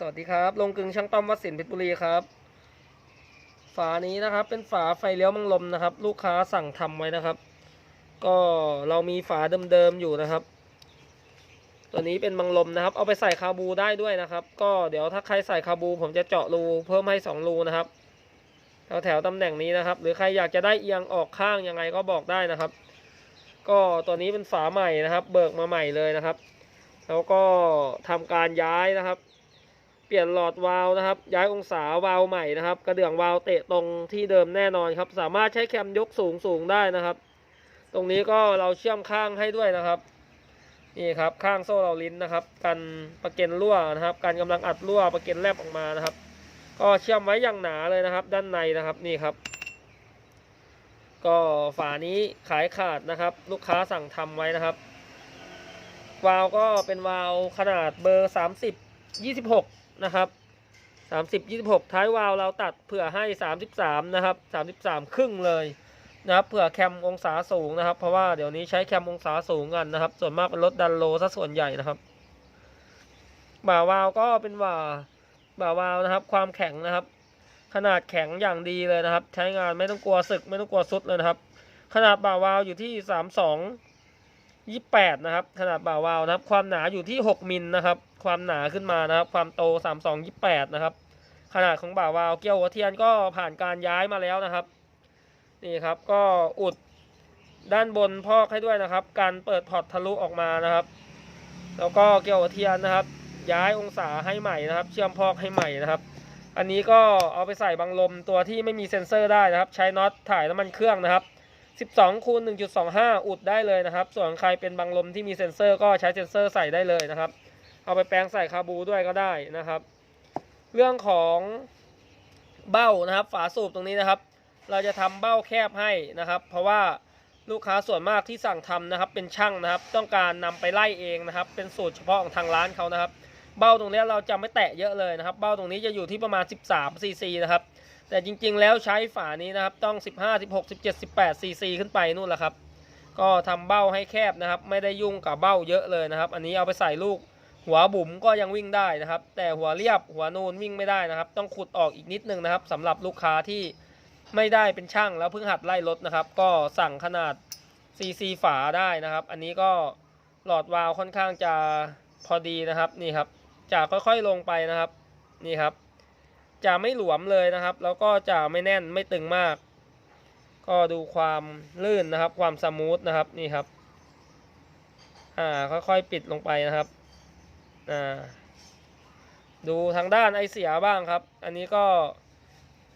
สวัสดีครับลงกึงช่างต้อมวัดสินเพชรบุรีครับ ฝานี้นะครับเป็นฝาไฟเลี้ยวมังลมนะครับ ลูกค้าสั่งทำไว้นะครับ ก็เรามีฝาเดิมๆอยู่นะครับ ตัวนี้เป็นมังลมนะครับ เอาไปใส่คาบูได้ด้วยนะครับ ก็เดี๋ยวถ้าใครใส่คาบู ผมจะเจาะรูเพิ่มให้สองรูนะครับแถวแถวๆตำแหน่งนี้นะครับ หรือใครอยากจะได้เอียงออกข้างยังไงก็บอกได้นะครับ ก็ตัวนี้เป็นฝาใหม่นะครับ เบิกมาใหม่เลยนะครับ แล้วก็ทำการย้ายนะครับ เปลี่ยนหลอดวาล์วนะครับ ย้ายองศาวาล์วใหม่นะครับ กระเดื่องวาล์วเตะตรงที่เดิมแน่นอนครับ สามารถใช้แคมยกสูงสูงได้นะครับ ตรงนี้ก็เราเชื่อมข้างให้ด้วยนะครับ นี่ครับข้างโซ่เราลิ้นนะครับ กันประเก็นรั่วนะครับ การกำลังอัดรั่วประเก็นแลบออกมานะครับ ก็เชื่อมไว้อย่างหนาเลยนะครับ ด้านในนะครับนี่ครับ ก็ฝานี้ขายขาดนะครับ ลูกค้าสั่งทำไว้นะครับ วาล์วก็เป็นวาล์วขนาดเบอร์ 30 26 นะครับ30 26ท้ายวาล์วเราตัดเผื่อให้33นะครับ33ครึ่งเลยนะครับเผื่อแคมองศาสูงนะครับ เพราะว่าเดี๋ยวนี้ใช้แคมองศาสูงกันนะครับ ส่วนมากเป็นรถดันโลซะส่วนใหญ่นะครับบ่าวาวก็เป็นว่าบ่าวาวนะครับ ความแข็งนะครับ ขนาดแข็งอย่างดีเลยนะครับ ใช้งานไม่ต้องกลัวสึกไม่ต้องกลัวสุดเลยนะครับ ขนาดบ่าวาวอยู่ที่32 28นะครับ ขนาดบ่าวาวนะครับ ความหนาอยู่ที่6มิลนะครับ ความหนาขึ้นมานะครับ ความโต 32 28 นะครับ ขนาดของบ่าวาล์วเกี้ยวหัวเทียนก็ผ่านการย้ายมาแล้วนะครับ นี่ครับก็อุดด้านบนพอกให้ด้วยนะครับ การเปิดพอร์ตทะลุออกมานะครับ แล้วก็เกี่ยวหัวเทียนนะครับ ย้ายองศาให้ใหม่นะครับ เชื่อมพอกให้ใหม่นะครับ อันนี้ก็เอาไปใส่บังลมตัวที่ไม่มีเซ็นเซอร์ได้นะครับ ใช้น็อตถ่ายน้ำมันเครื่องนะครับ12คูณ1.25 อุดได้เลยนะครับ ส่วนใครเป็นบังลมที่มีเซ็นเซอร์ก็ใช้เซ็นเซอร์ใส่ได้เลยนะครับ เอาไปแปลงใส่คาบูด้วยก็ได้นะครับ เรื่องของเบ้านะครับฝาสูบตรงนี้นะครับ เราจะทำเบ้าแคบให้นะครับ เพราะว่าลูกค้าส่วนมากที่สั่งทำนะครับ เป็นช่างนะครับ ต้องการนำไปไล่เองนะครับ เป็นสูตรเฉพาะของทางร้านเขานะครับ เบ้าตรงนี้เราจะไม่แตะเยอะเลยนะครับ เบ้าตรงนี้จะอยู่ที่ประมาณ 13ซีซีนะครับ แต่จริงๆ แล้วใช้ฝานี้นะครับ ต้อง 15 16 17 18ซีซีขึ้นไปนู่นแหละครับ ก็ทำเบ้าให้แคบนะครับ ไม่ได้ยุ่งกับเบ้าเยอะเลยนะครับ อันนี้เอาไปใส่ลูก หัวบุ๋มก็ยังวิ่งได้นะครับ แต่หัวเรียบหัวนูนวิ่งไม่ได้นะครับ ต้องขุดออกอีกนิดนึงนะครับสำหรับลูกค้าที่ไม่ได้เป็นช่างแล้วเพิ่งหัดไล่รถนะครับ ก็สั่งขนาด CC ฝาได้นะครับ อันนี้ก็หลอดวาล์วค่อนข้างจะพอดีนะครับนี่ครับจะค่อยๆลงไปนะครับนี่ครับ จะไม่หลวมเลยนะครับ แล้วก็จะไม่แน่นไม่ตึงมาก ก็ดูความลื่นนะครับ ความสมูทนะครับนี่ครับอ่าค่อยๆปิดลงไปนะครับ ดูทางด้านไอเสียบ้างครับ อันนี้ก็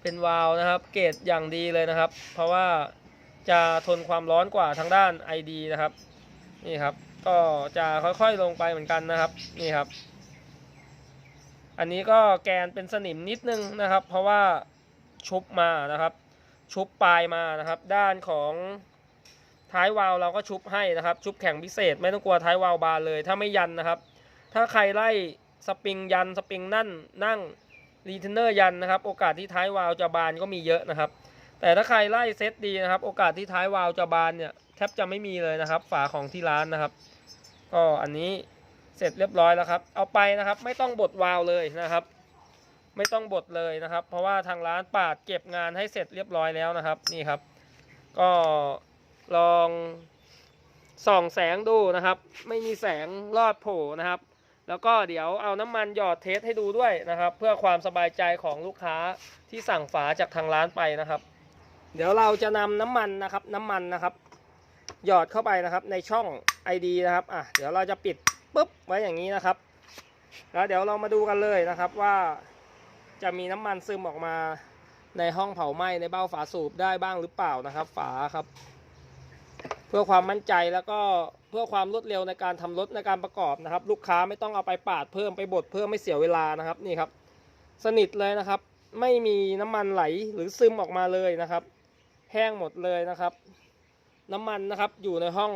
เป็นวาล์วนะครับ เกรดอย่างดีเลยนะครับ เพราะว่าจะทนความร้อนกว่าทางด้าน ID นะครับ นี่ครับ ก็จะค่อยๆลงไปเหมือนกันนะครับ นี่ครับ อันนี้ก็แกนเป็นสนิมนิดนึงนะครับ เพราะว่าชุบมานะครับ ชุบปลายมานะครับ ด้านของท้ายวาล์วเราก็ชุบให้นะครับ ชุบแข็งพิเศษ ไม่ต้องกลัวท้ายวาล์วบานเลย ถ้าไม่ยันนะครับ ถ้าใครไล่สปริงยันสปริงนั่นนั่งรีเทนเนอร์ยันนะครับ โอกาสที่ท้ายวาลจะบานก็มีเยอะนะครับ แต่ถ้าใครไล่เซตดีนะครับ โอกาสที่ท้ายวาลจะบานเนี่ยแทบจะไม่มีเลยนะครับ ฝาของที่ร้านนะครับ ก็อันนี้เสร็จเรียบร้อยแล้วครับ เอาไปนะครับ ไม่ต้องบดวาลเลยนะครับ ไม่ต้องบดเลยนะครับ เพราะว่าทางร้านปาดเก็บงานให้เสร็จเรียบร้อยแล้วนะครับนี่ครับ ก็ลองส่องแสงดูนะครับ ไม่มีแสงรอดโผล่นะครับ แล้วก็เดี๋ยวเอาน้ำมันหยอดเทสให้ดูด้วยนะครับ เพื่อความสบายใจของลูกค้าที่สั่งฝาจากทางร้านไปนะครับ เดี๋ยวเราจะนำน้ำมันนะครับ น้ำมันนะครับ หยอดเข้าไปนะครับ ในช่อง ID นะครับอะเดี๋ยวเราจะปิดปุ๊บไว้อย่างนี้นะครับ แล้วเดี๋ยวเรามาดูกันเลยนะครับว่าจะมีน้ำมันซึมออกมาในห้องเผาไหม้ในเบ้าฝาสูบได้บ้างหรือเปล่านะครับ ฝาครับ เพื่อความมั่นใจแล้วก็เพื่อความรวดเร็วในการทำรถในการประกอบนะครับ ลูกค้าไม่ต้องเอาไปปาดเพิ่มไปบดเพิ่มไม่เสียเวลานะครับนี่ครับ สนิทเลยนะครับ ไม่มีน้ำมันไหลหรือซึมออกมาเลยนะครับ แห้งหมดเลยนะครับ น้ำมันนะครับอยู่ในห้อง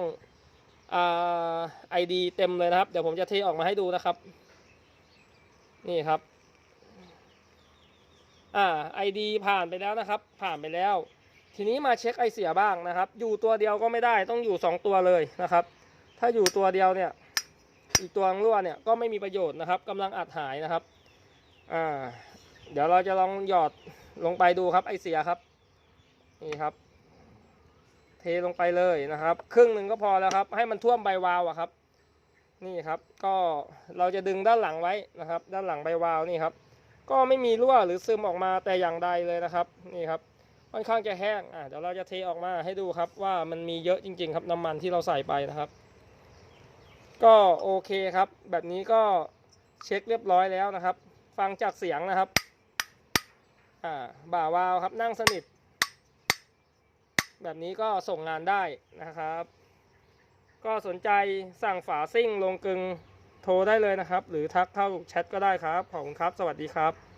ไอดีเต็มเลยนะครับ เดี๋ยวผมจะเทออกมาให้ดูนะครับ นี่ครับอ่าไอดีผ่านไปแล้วนะครับ ผ่านไปแล้ว ทีนี้มาเช็คไอเสียบ้างนะครับ อยู่ตัวเดียวก็ไม่ได้ต้องอยู่สองตัวเลยนะครับ ถ้าอยู่ตัวเดียวเนี่ย อีกตัวรั่วเนี่ยก็ไม่มีประโยชน์นะครับกำลังอัดหายนะครับอ่าเดี๋ยวเราจะลองหยอดลงไปดูครับไอเสียครับ นี่ครับ เทลงไปเลยนะครับ ครึ่งหนึ่งก็พอแล้วครับ ให้มันท่วมใบวาล์วอะครับ นี่ครับ ก็เราจะดึงด้านหลังไว้นะครับ ด้านหลังใบวาล์วนี่ครับ ก็ไม่มีรั่วหรือซึมออกมาแต่อย่างใดเลยนะครับ นี่ครับ ค่อนข้างจะแห้งอะเดี๋ยวเราจะเทออกมาให้ดูครับว่ามันมีเยอะจริง ๆ ครับน้ำมันที่เราใส่ไปนะครับ ก็โอเคครับ แบบนี้ก็เช็คเรียบร้อยแล้วนะครับ ฟังจากเสียงนะครับ อ่าบ่าวาวครับนั่งสนิท แบบนี้ก็ส่งงานได้นะครับ ก็สนใจสั่งฝาซิ่งลงกึงโทรได้เลยนะครับ หรือทักเข้าแชทก็ได้ครับขอบคุณครับ สวัสดีครับ